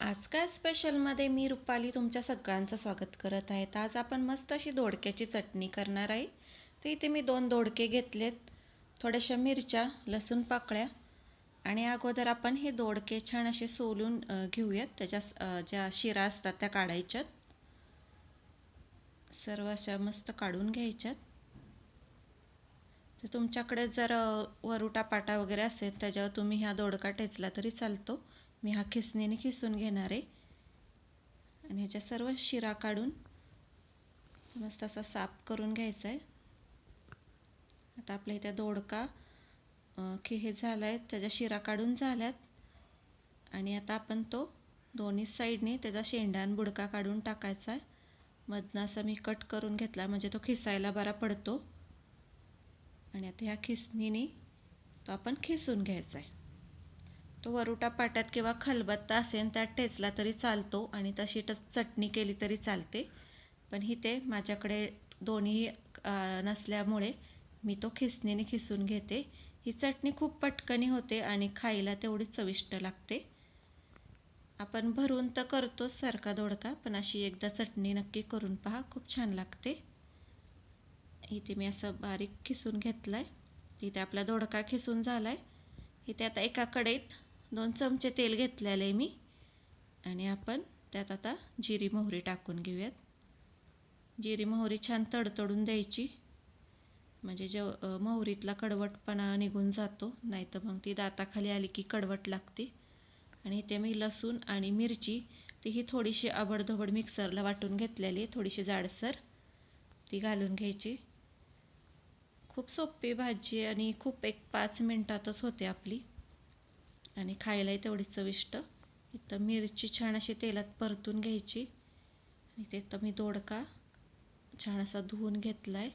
आज काय स्पेशलमध्ये मी रुपाली तुमच्या सगळ्यांचं स्वागत करत आहे तर आज आपण मस्त अशी दोडक्याची चटणी करणार आहे. तर इथे मी दोन दोडके घेतलेत. थोड्याशा मिरच्या लसूण पाकळ्या आणि अगोदर आपण हे दोडके छान असे सोलून घेऊयात. त्याच्या ज्या शिरा असतात त्या काढायच्यात. सर्व अशा मस्त काढून घ्यायच्यात. तर तुमच्याकडे जर वरुटा पाटा वगैरे असेल त्याच्यावर तुम्ही ह्या दोडका टेचला तरी चालतो. मी हा खिसणीने खिसून घेणार आहे. आणि ह्याच्या सर्व शिरा काढून मस्त असा साफ करून घ्यायचा आहे. आता आपल्या इथे दोडका अ, की हे झाला आहे त्याच्या शिरा काढून झाल्यात. आणि आता आपण तो दोन्ही साईडने त्याचा शेंडा आणि बुडका काढून टाकायचा आहे. मधनं असा मी कट करून घेतला म्हणजे तो खिसायला बरा पडतो. आणि आता ह्या खिसणीने तो आपण खिसून घ्यायचा आहे. तो वरुटा पाट्यात किंवा खलबत्ता असेल त्यात ठेचला तरी चालतो आणि तशी टच चटणी केली तरी चालते. पण ही ते माझ्याकडे दोन्ही नसल्यामुळे मी तो खिसणीने खिसून घेते. ही चटणी खूप पटकनी होते आणि खायला तेवढी चविष्ट लागते. आपण भरून तर करतोच सारखा दोडका पण अशी एकदा चटणी नक्की करून पहा खूप छान लागते. इथे मी असं बारीक खिसून घेतलं आहे इथे आपला दोडका खिसून झाला आहे इथे आता एका कडेत दोन चमचे तेल घेतलेलं आहे मी. आणि आपण त्यात आता जिरी मोहरी टाकून घेऊयात. जिरी मोहरी छान तडतडून द्यायची. म्हणजे जेव मोहरीतला कडवटपणा निघून जातो. नाही तर मग ती दाताखाली आली की कडवट लागते. आणि इथे मी लसूण आणि मिरची ती ही थोडीशी आबडधोबड मिक्सरला वाटून घेतलेली आहे. थोडीशी जाडसर ती घालून घ्यायची. खूप सोपी भाजी आणि खूप एक पाच मिनटातच होते आपली. आणि खायलाही तेवढी चविष्ट. इथं मिरची छान अशी तेलात परतून घ्यायची. आणि ते मी दोडका छान असा धुवून घेतला आहे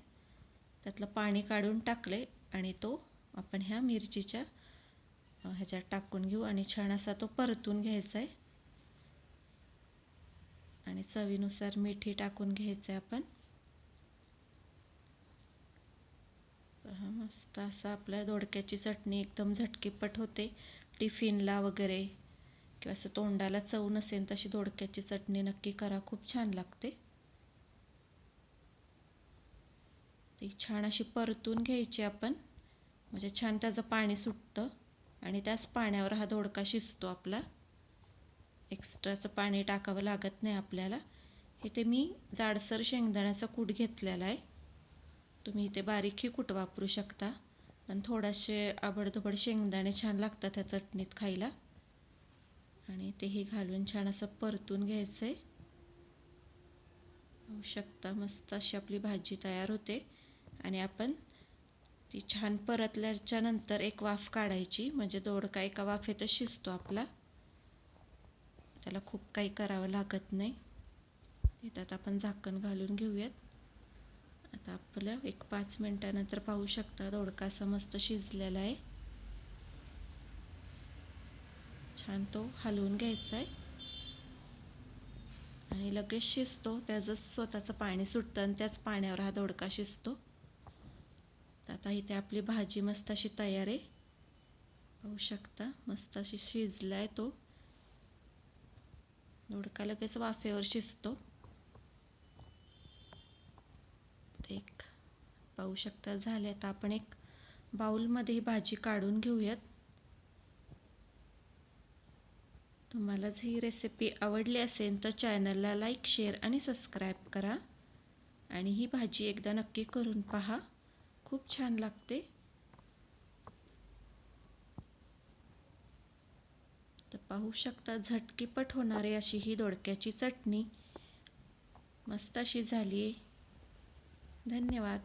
त्यातलं पाणी काढून टाकले आणि तो आपण ह्या मिरचीच्या ह्याच्यात टाकून घेऊ आणि छान असा तो परतून घ्यायचा आहे आणि चवीनुसार मिठी टाकून घ्यायचं आहे आपण मस्त असं आपल्या दोडक्याची चटणी एकदम झटकीपट होते. टिफिनला वगैरे किंवा असं तोंडाला चव नसेल तशी दोडक्याची चटणी नक्की करा. खूप छान लागते. ती छान अशी परतून घ्यायची आपण. म्हणजे छान त्याचं पाणी सुटतं आणि त्याच पाण्यावर हा दोडका शिजतो आपला. एक्स्ट्राचं पाणी टाकावं लागत नाही आपल्याला. इथे मी जाडसर शेंगदाण्याचा कूट घेतलेला आहे. तुम्ही इथे बारीकही कूट वापरू शकता. पण थोडासे आबडधोबड शेंगदाणे छान लागतात त्या चटणीत खायला. आणि तेही घालून छान असं परतून घ्यायचं आहे होऊ शकता मस्त अशी आपली भाजी तयार होते. आणि आपण ती छान परतल्याच्या नंतर एक वाफ काढायची. म्हणजे दोडका एका वाफेतच शिजतो आपला. त्याला खूप काही करावं लागत नाही. त्यात आपण झाकण घालून घेऊयात. आता आपलं एक पाच मिनटानंतर पाहू शकता दोडका असा मस्त शिजलेला आहे. छान तो हलवून घ्यायचा आहे. आणि लगेच शिजतो त्याचं स्वतःचं पाणी सुटतं आणि त्याच पाण्यावर हा दोडका शिजतो. तर आता इथे आपली भाजी मस्त अशी तयार आहे. पाहू शकता मस्त अशी शिजला आहे तो. दोडका लगेच वाफेवर शिजतो एक पाहू शकता. झाले आता आपण एक बाउलमध्ये ही भाजी काढून घेऊयात. तुम्हाला जर ही रेसिपी आवडली असेल तर चॅनलला लाईक शेअर आणि सबस्क्राईब करा. आणि ही भाजी एकदा नक्की करून पहा. खूप छान लागते. तर पाहू शकता झटकीपट होणारी अशी ही दोडक्याची चटणी. मस्त अशी झाली आहे धन्यवाद.